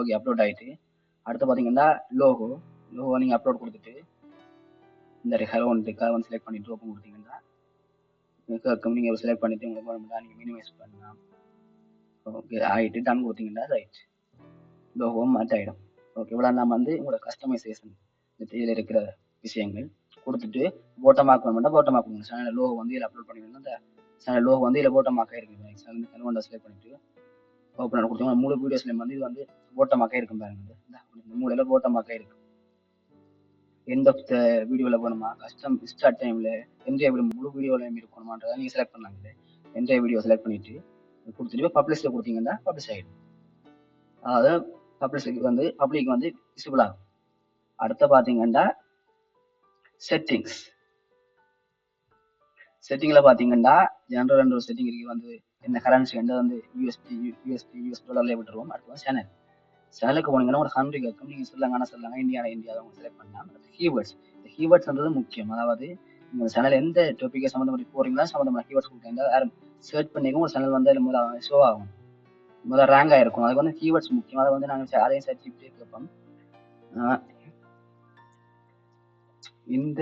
ஓகே அப்லோட் ஆகிட்டு அடுத்து பார்த்தீங்கன்னா லோகோ லோகோ நீங்கள் அப்லோட் கொடுத்துட்டு இந்த ஹலோ ஒன்றுக்காக வந்து செலக்ட் பண்ணிட்டு ஓப்பன் கொடுத்தீங்கன்னா கேட்கும் நீங்கள் செலக்ட் பண்ணிட்டு உங்களுக்கு நீங்கள் மினிமைஸ் பண்ணலாம். ஓகே ஆகிட்டு டன் கொடுத்தீங்கன்னா ரைட் லோகோ மாற்றி ஓகே இவ்வளோ நம்ம வந்து உங்களோட கஸ்டமைசேஷன் இந்த இதில் இருக்கிற விஷயங்கள் கொடுத்துட்டு போட்டமாக் பண்ணால் போட்டமாக் பண்ணுங்க சேனல் லோகோ வந்து இதில் அப்லோட் பண்ணிங்கன்னா அந்த சேனல் லோகோ வந்து இதில் போட்டமாக்க இருக்குது சேனல் கன்வெண்டை செலக்ட் பண்ணிட்டு ஓப்பன் கொடுத்தோம் மூணு வீடியோஸ்லேயும் வந்து இது வந்து போட்டமாக்கே இருக்கும் பாருங்க. இந்த மூலையில் போட்டமாக்கே இருக்கும் எந்த வீடியோவில் போகணுமா? கஸ்டம் ஸ்டார்ட் டைமில் எந்த வீடியோ முழு வீடியோவில் இருக்கணுமான்றதை நீங்கள் செலக்ட் பண்ணாங்க எந்த வீடியோ செலக்ட் பண்ணிட்டு கொடுத்துட்டு பப்ளிஷில் கொடுத்தீங்கன்னா பப்ளிஷ் ஆகிடும் அதாவது பப்ளிக் வந்து பப்ளிக் வந்து விசிபிள் ஆகும். அடுத்து பார்த்தீங்கன்னா செட்டிங்ஸ் செட்டிங்கில் பார்த்தீங்கன்னா ஜென்ரல் என்ற ஒரு செட்டிங் இருக்கு. வந்து என்ன கரன்சி வந்து வந்து யூஎஸ்பி யூஎஸ்பி யூஎஸ் டாலர்லேயே விட்டுருவோம். அடுத்து வந்து சேனல் சேனலுக்கு போனீங்கன்னா ஒரு ஹண்ட்ரி கேட்கும் நீங்கள் ஆனால் சொல்லுங்க இந்தியாவில் இந்தியாவில் அவங்க செலக்ட் பண்ணலாம். அடுத்து கீவேர்ட்ஸ் இந்த கீவேர்ட்ஸ்ன்றது முக்கியம். அதாவது உங்கள் சேனல் எந்த டாப்பிக்கை சம்மந்தப்பட்டு போகிறீங்களா சம்மந்தமான கீவேர்ட்ஸ் எந்த யாரும் சர்ச் பண்ணிங்க ஒரு சேனல் வந்து அதில் முதல்ல ஷோ ஆகும். முதல்ல ரேங்க் ஆயிருக்கும். அதுக்கு வந்து கீவேர்ட்ஸ் முக்கியம். அதை வந்து நாங்கள் அதையும் சர்ச் இப்படியே கேட்போம் இந்த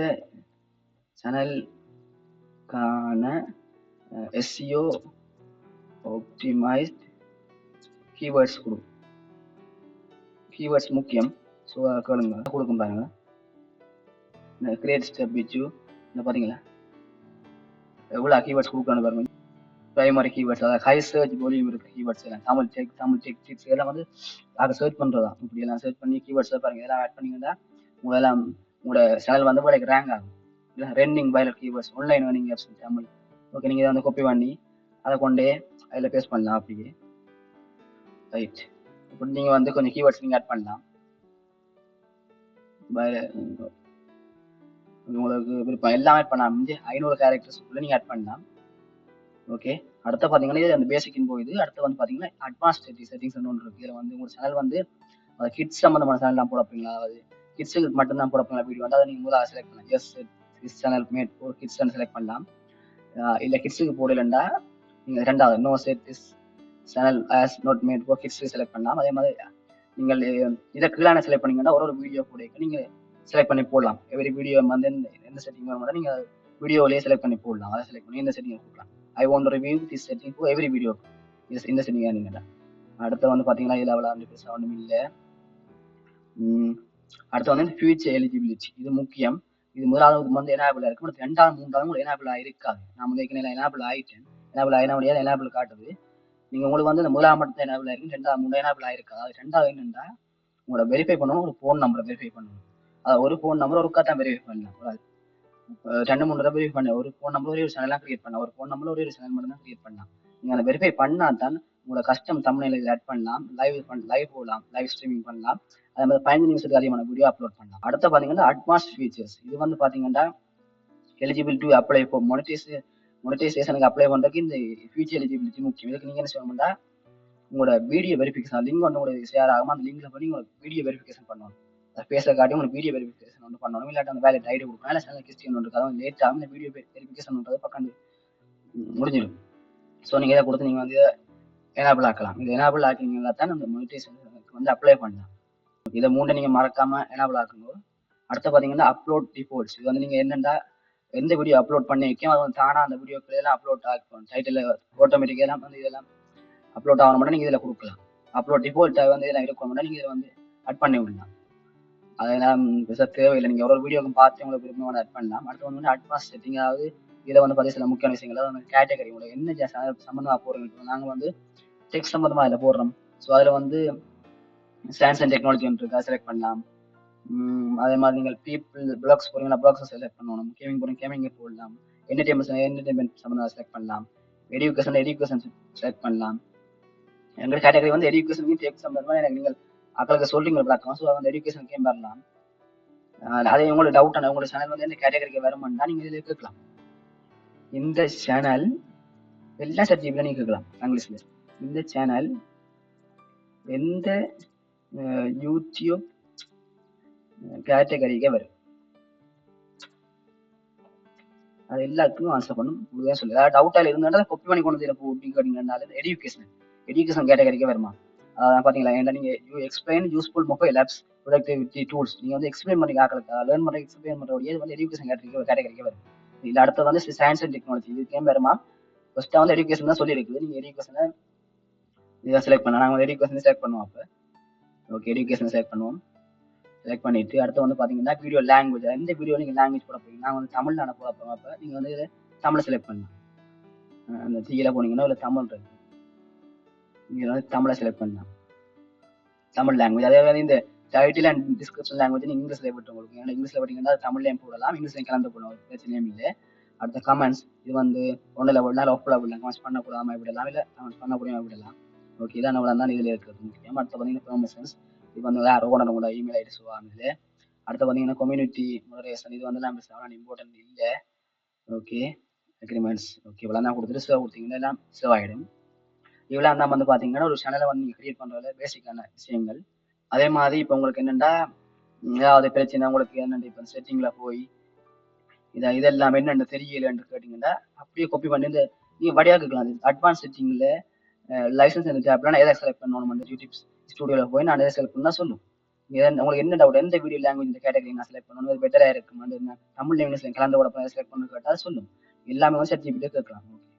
சேனலுக்கான எஸ்சிஓ ஆப்டிமைஸ்ட் கீவேர்ட்ஸ் கொடு கீவேர்ட்ஸ் முக்கியம். ஸோ கேளுங்க. கொடுக்கும் பாருங்க. இந்த கிரியேட் ஸ்டெப் பிச்சு இந்த பார்த்தீங்களா? எவ்வளோ கீவேர்ட்ஸ் கொடுக்கணும் பாருங்க. பிரைமரி கீவேர்ட்ஸ் அதாவது ஹை சர்ச் போலி இருக்க கீவேர்ட்ஸ் எல்லாம் Tamil check Tamil check tips இதெல்லாம் வந்து அதை சர்ச் பண்ணுறதா இப்படி எல்லாம் சர்ச் பண்ணி கீவேர்ட்ஸ் பாருங்க இதெல்லாம் ஆட் பண்ணீங்கன்னா உங்களெல்லாம் உங்களோட சேனல் வந்து உங்களுக்கு ரேங்க் ஆகும். இல்லை trending பைலர் keywords online earning apps Tamil. Okay நீங்கள் இதை வந்து காப்பி பண்ணி அதை கொண்டே அதில் பேஸ்ட் பண்ணலாம் அப்படியே. ரைட் இப்போ நீங்கள் வந்து கொஞ்சம் கீவேர்ட்ஸ் நீங்கள் ஆட் பண்ணலாம். உங்களுக்கு விருப்பம் எல்லாம் ஆட் பண்ணலாம். வந்து ஐநூறு கேரக்டர்ஸ்க்குள்ளே நீங்கள் ஆட் பண்ணலாம். ஓகே அடுத்து பார்த்தீங்கன்னா இது அந்த பேசிக்னு போகுது அடுத்து வந்து பார்த்தீங்கன்னா அட்வான்ஸ் செட்டிங்ஸ் ஒன்று இருக்குது இதில் வந்து உங்கள் சேனல் வந்து கிட்ஸ் சம்மந்தமான சேனல்லாம் போட போறீங்களா அதாவது கிட்ஸுக்கு மட்டும்தான் போட போறீங்களா வீடியோ வந்து அதை நீங்கள் முதல்ல செலக்ட் பண்ணலாம். எஸ் கிட்ஸ் சேனல் மேட் ஒரு கிட்ஸ் செலக்ட் பண்ணலாம். இல்லை கிட்ஸுக்கு போடலண்டா நீங்கள் ரெண்டாவது no set this channel as not made for kids select பண்ணலாம். அதே மாதிரி நீங்கள் இதை கீழான செலக்ட் பண்ணீங்கன்னா ஒரு ஒரு வீடியோ கூட நீங்கள் செலக்ட் பண்ணி போடலாம். எவ்ரி வீடியோ வந்து எந்த எந்த செட்டிங் வரும் நீங்கள் வீடியோவிலேயே செலக்ட் பண்ணி போடலாம். அதை செலக்ட் பண்ணி இந்த செட்டிங் கொடுக்கலாம் I want review this setting for every video is இந்த செட்டிங் நீங்கள் அடுத்து வந்து பார்த்தீங்கன்னா இதில் அவ்வளோ பெருசாக ஒன்றும் இல்லை அடுத்து வந்து ஃபியூச்சர் எலிஜிபிலிட்டி இது முக்கியம் இது முதலாவது வந்து எனாபிள் இருக்கும் அடுத்து ரெண்டாவது மூன்றாவது உங்களுக்கு எனாபிள் இருக்காது நான் வந்து ஏற்கனவே எனாபிள் ஆயிட்டேன் எனாபிள் ஆயினா முடியாது எனாபிள் காட்டுது நீங்கள் உங்களுக்கு வந்து இந்த முதலாம் மட்டும் எனாபிள் ஆயிருக்கு ரெண்டாவது மூணு எனாபிள் ஆயிருக்காது அது ரெண்டாவது என்னென்னா உங்களோட வெரிஃபை பண்ணணும் ஒரு ஃபோன் நம்பரை வெரிஃபை பண்ணணும் அது ஒரு ஃபோன் நம்பர் ஒருக்கா தான் வெரிஃபை பண்ணலாம் ரெண்டு மூணு தடவை வெரிஃபை பண்ண. ஒரு ஃபோன் நம்பர் ஒரே ஒரு சேனல் கிரியேட் பண்ணலாம் ஒரு ஃபோன் நம்பர் ஒரே ஒரு சேனல் மட்டும் தான் கிரியேட் பண்ணலாம் நீங்கள் அதை வெரிஃபை பண்ணா தான் உங்களோட கஸ்டம் தமிழில் ஆட் பண்ணலாம். லைவ் பண்ண லைவ் போகலாம் லைவ் ஸ்ட்ரீமிங் பண்ணலாம். அதே மாதிரி பதினஞ்சு நிமிஷத்துக்கு அதிகமான வீடியோ அப்லோட் பண்ணலாம். அடுத்து பார்த்தீங்கன்னா அட்வான்ஸ் ஃபீச்சர்ஸ் இது வந்து பார்த்தீங்கன்னா எலிஜிபிள் டு அப்ளை இப்போ மொனிடைஸ் மொனிடைசேஷனுக்கு அப்ளை பண்ணுறதுக்கு இந்த ஃபியூச்சர் எலிஜிபிலிட்டி முக்கியம். இதுக்கு நீங்கள் என்ன செய்யணும்னா உங்களோட வீடியோ வெரிஃபிகேஷன் லிங்க் வந்து உங்களுக்கு ஷேர் ஆகும் அந்த லிங்க்ல போய் உங்களுக்கு வீடியோ வெரிஃபிகேஷன் பண்ணணும். அதை பேச காட்டி வீடியோ வெரிஃபிகேஷன் ஒன்று பண்ணணும். இல்லாட்டி அந்த வேலை ஐடி கொடுக்கணும். இல்லை சேனல் கிறிஸ்டியன் ஒன்று இருக்காது. லேட் ஆகும் இந்த வீடியோ வெரிஃபிகேஷன் பண்ணுறது பக்கம் முடிஞ்சிடும். ஸோ நீங்கள் இதை கொடுத்து நீங்கள் வந்து எனேபிள் ஆக்கலாம். இது எனேபிள் ஆக்கினீங்களா தான் அந்த மொனிடைசேஷனுக்கு வந்து அப்ளை பண்ணலாம். இதை மூணு நீங்கள் மறக்காம எனேபிள் ஆக்கணும் அடுத்து பார்த்தீங்கன்னா அப்லோட் டிஃபோல்ட்ஸ் இது வந்து நீங்கள் என்னென்னா எந்த வீடியோ அப்லோட் பண்ணி அது வந்து தானாக அந்த வீடியோக்குள்ள எல்லாம் அப்லோட் ஆகும் டைட்டில் ஆட்டோமேட்டிக்காக எல்லாம் வந்து இதெல்லாம் அப்லோட் ஆகணும் மட்டும் நீங்கள் இதில் கொடுக்கலாம். அப்லோட் டிஃபால்ட்டாக வந்து இதெல்லாம் இருக்கணும் மட்டும் நீங்கள் இதை வந்து அட் பண்ணி விடலாம். அதெல்லாம் பெருசாக தேவையில்லை. நீங்கள் ஒரு ஒரு பார்த்து உங்களுக்கு விருப்பம் ஆட் பண்ணலாம். அடுத்து வந்து அட்வான்ஸ் செட்டிங் இதில் வந்து பார்த்தீங்க சில முக்கியமான விஷயங்கள். அதாவது வந்து கேட்டகரி உங்களுக்கு என்ன சம்மந்தமாக போடுறீங்க? நாங்கள் வந்து டெக் சம்மந்தமாக அதில் போடுறோம். ஸோ அதில் வந்து சயின்ஸ் அண்ட் டெக்னாலஜி ஒன்று இருக்கா? செலக்ட் பண்ணலாம். அதே மாதிரி நீங்கள் பீப்புள் பிளாக்ஸ் போறீங்கன்னா பிளாக்ஸை செலக்ட் பண்ணணும். கேமிங் போகிறீங்க கேமிங்கை போடலாம். என்டர்டைன்மெண்ட் என்டர்டைன்மெண்ட் சம்மந்தமாக செலக்ட் பண்ணலாம். எடியூகேஷன் எடியூகேஷன் செலக்ட் பண்ணலாம். எங்கள் கேட்டகரி வந்து எடியூகேஷன் டெக் சம்மந்தமாக எனக்கு நீங்கள் அக்களுக்கு சொல்றீங்க பிளாக்கம் ஸோ அந்த எடியூகேஷன் கேம் வரலாம் அதே உங்களுக்கு டவுட் ஆனால் உங்களோட சேனல் வந்து எந்த கேட்டகரிக்கு வருமானா நீங்கள் இதில் கேட்கலாம். இந்த சேனல் எல்லா சப்ஜெக்ட்ல நீங்கள் கேட்கலாம். இங்கிலீஷில் இந்த சேனல் எந்த யூடியூப் கேட்டகரிக்கே வரும்? அது எல்லாத்துக்கும் ஆன்சர் பண்ணும். தான் சொல்லு ஏதாவது டவுட்டாக இருந்தாலும் கொப்பி பண்ணி கொண்டு இதில் போட்டி கேட்டீங்கன்னால எஜுகேஷன் கேட்டகரிக்கே வருமா? பார்த்தீங்களா ஏன்னா நீங்கள் you explain useful mobile apps productivity tools நீங்கள் வந்து எக்ஸ்பிளைன் பண்ணி ஆக்களுக்கு லேர்ன் பண்ண எக்ஸ்பிளைன் பண்ணுறது இது வந்து எஜுகேஷன் கேட்டகரி கேட்டகரிக்கு வரும் இல்லை அடுத்தது வந்து சயின்ஸ் அண்ட் டெக்னாலஜி இதுக்கே வருமா ஃபர்ஸ்ட்டாக வந்து எஜுகேஷன் தான் சொல்லியிருக்குது நீங்கள் எஜுகேஷனை இதை செலக்ட் பண்ணலாம். நாங்கள் எஜுகேஷன் செலக்ட் பண்ணுவோம் அப்போ. ஓகே எஜுகேஷன் செலக்ட் பண்ணுவோம். செலக்ட் பண்ணிட்டு அடுத்து வந்து பார்த்தீங்கன்னா வீடியோ லாங்குவேஜ் எந்த வீடியோ நீங்கள் லாங்குவேஜ் போட போறீங்க. நாங்கள் வந்து தமிழ் அனுப்ப போகிறோம் அப்போ. நீங்கள் வந்து தமிழை செலக்ட் பண்ணலாம். அந்த தீயில போனீங்கன்னா இல்லை தமிழ் இருக்கு. நீங்கள் வந்து தமிழை செலக்ட் பண்ணலாம் தமிழ் லாங்குவேஜ் அதே மாதிரி இந்த டைட்டில் அண்ட் டிஸ்கிரிப்ஷன் லாங்குவேஜ் நீங்கள் இங்கிலீஷில் போட்டு உங்களுக்கு ஏன்னா இங்கிலீஷில் விட்டீங்கன்னா அது தமிழ்லையும் போடலாம் இங்கிலீஷ்லையும் கலந்து போடலாம் பிரச்சனையும் இல்லை. அடுத்த கமெண்ட்ஸ் இது வந்து ஒன்றில் விடலாம் ஒப்பில் விடலாம் கமெண்ட்ஸ் பண்ணக்கூடாமல் விடலாம். இல்லை கமெண்ட்ஸ் பண்ணக்கூடியாம விடலாம். ஓகே இதான் அவ்வளோ தான் இதில் இருக்கிறது முக்கியம். அடுத்து பார்த்தீங்கன்னா ப்ரொமோஷன்ஸ் இது வந்து யாரோ உங்களோட இமெயில் ஐடி சொல்லுவாங்க இல்லை அடுத்து பார்த்தீங்கன்னா கம்யூனிட்டி மொடரேஷன் இது வந்து நம்ம செவன் இம்பார்ட்டன்ட் இல்லை. ஓகே அக்ரிமெண்ட்ஸ் ஓகே இவ்வளோ தான் கொடுத்துட்டு சேவ் கொடுத்தீங்கன்னா எல்லாம் சேவ் ஆகிடும் இவ்வளோ தான் வந்து பார்த்தீங்கன்னா ஒரு சேனலை வந்து நீங்கள் கிரியேட் பண்ணுறதுல பேசிக்கான விஷயங்கள். அதே மாதிரி இப்போ உங்களுக்கு என்னென்னா ஏதாவது பிரச்சனை உங்களுக்கு என்னென்ன இப்போ செட்டிங்கில் போய் இதை இதெல்லாம் என்னென்ன தெரியலன்னு கேட்டிங்கன்னா அப்படியே காப்பி பண்ணி இந்த நீங்கள் வடியாக அட்வான்ஸ் செட்டிங்கில் லைசன்ஸ் இருந்துச்சு அப்படின்னா எதை செலக்ட் பண்ணணும்? அந்த யூடியூப் ஸ்டுடியோவில் போய் நான் எதை செலக்ட் பண்ணால் சொல்லும். நீங்க உங்களுக்கு என்ன டவுட் எந்த வீடியோ லாங்குவேஜ் இந்த கேட்டகரி நான் செலக்ட் பண்ணணும்? இது பெட்டராக இருக்கும் அந்த தமிழ் இங்கிலீஷில் கலந்து கூட செலக்ட் பண்ணணும் கேட்டால் சொல்லும். எல்லாமே வந்து சர்ச் ஜிபிட்டே கேட்கலாம். ஓகே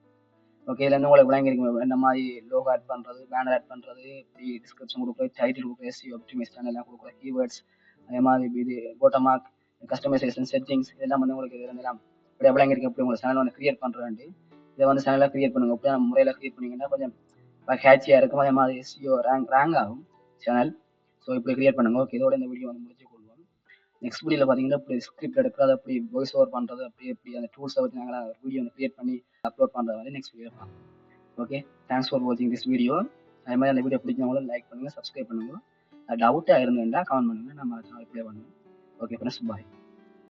இதில் இருந்து உங்களுக்கு விளங்கிருக்கும் இந்த மாதிரி லோகோ ஆட் பண்ணுறது பேனர் ஆட் பண்ணுறது இப்படி டிஸ்கிரிப்ஷன் கொடுக்குறது டைட்டில் கொடுக்குறது எஸ்சி ஆப்டிமைஸ் எல்லாம் கொடுக்குற கீவேர்ட்ஸ் அதே மாதிரி இது போட்டமார்க் கஸ்டமைசேஷன் செட்டிங்ஸ் இதெல்லாம் வந்து உங்களுக்கு இதுல இருந்தெல்லாம் இப்படி விளங்கிருக்கு. இப்படி உங்களுக்கு சேனல் வந்து கிரியேட் பண்ணுறாண்டு இதை வந்து சேனலாக கிரியேட் பண்ணுங்க. அப்படி முறையில் கிரியேட் பண்ணிங்கன்னா கொஞ்சம் ஹேச்சியாக இருக்கும். அதே மாதிரி எஸ்சிஓ ரேங்க் ரேங்க் ஆகும் சேனல் ஸோ இப்படி கிரியேட் பண்ணுங்க. ஓகே இதோட இந்த வீடியோ வந்து முடிச்சு நெக்ஸ்ட் வீடியோவில் பார்த்தீங்கன்னா இப்படி ஸ்கிரிப்ட் எடுக்கிறது அப்படி வாய்ஸ் ஓவர் பண்ணுறது அப்படி எப்படி அந்த டூல்ஸை வச்சு நாங்கள் வீடியோ கிரியேட் பண்ணி அப்லோட் பண்ணுறது மாதிரி நெக்ஸ்ட் வீடியோ பார்க்கலாம் ஓகே தேங்க்ஸ் ஃபார் வாட்சிங் திஸ் வீடியோ அதே மாதிரி அந்த வீடியோ பிடிச்சவங்களும் லைக் பண்ணுங்கள் சப்ஸ்கிரைப் பண்ணுங்கள் டவுட்டாக இருந்ததுன்னா கமெண்ட் பண்ணுங்கள் நம்ம ரிப்ளை பண்ணுவோம் ஓகே ஃப்ரெண்ட்ஸ் பாய்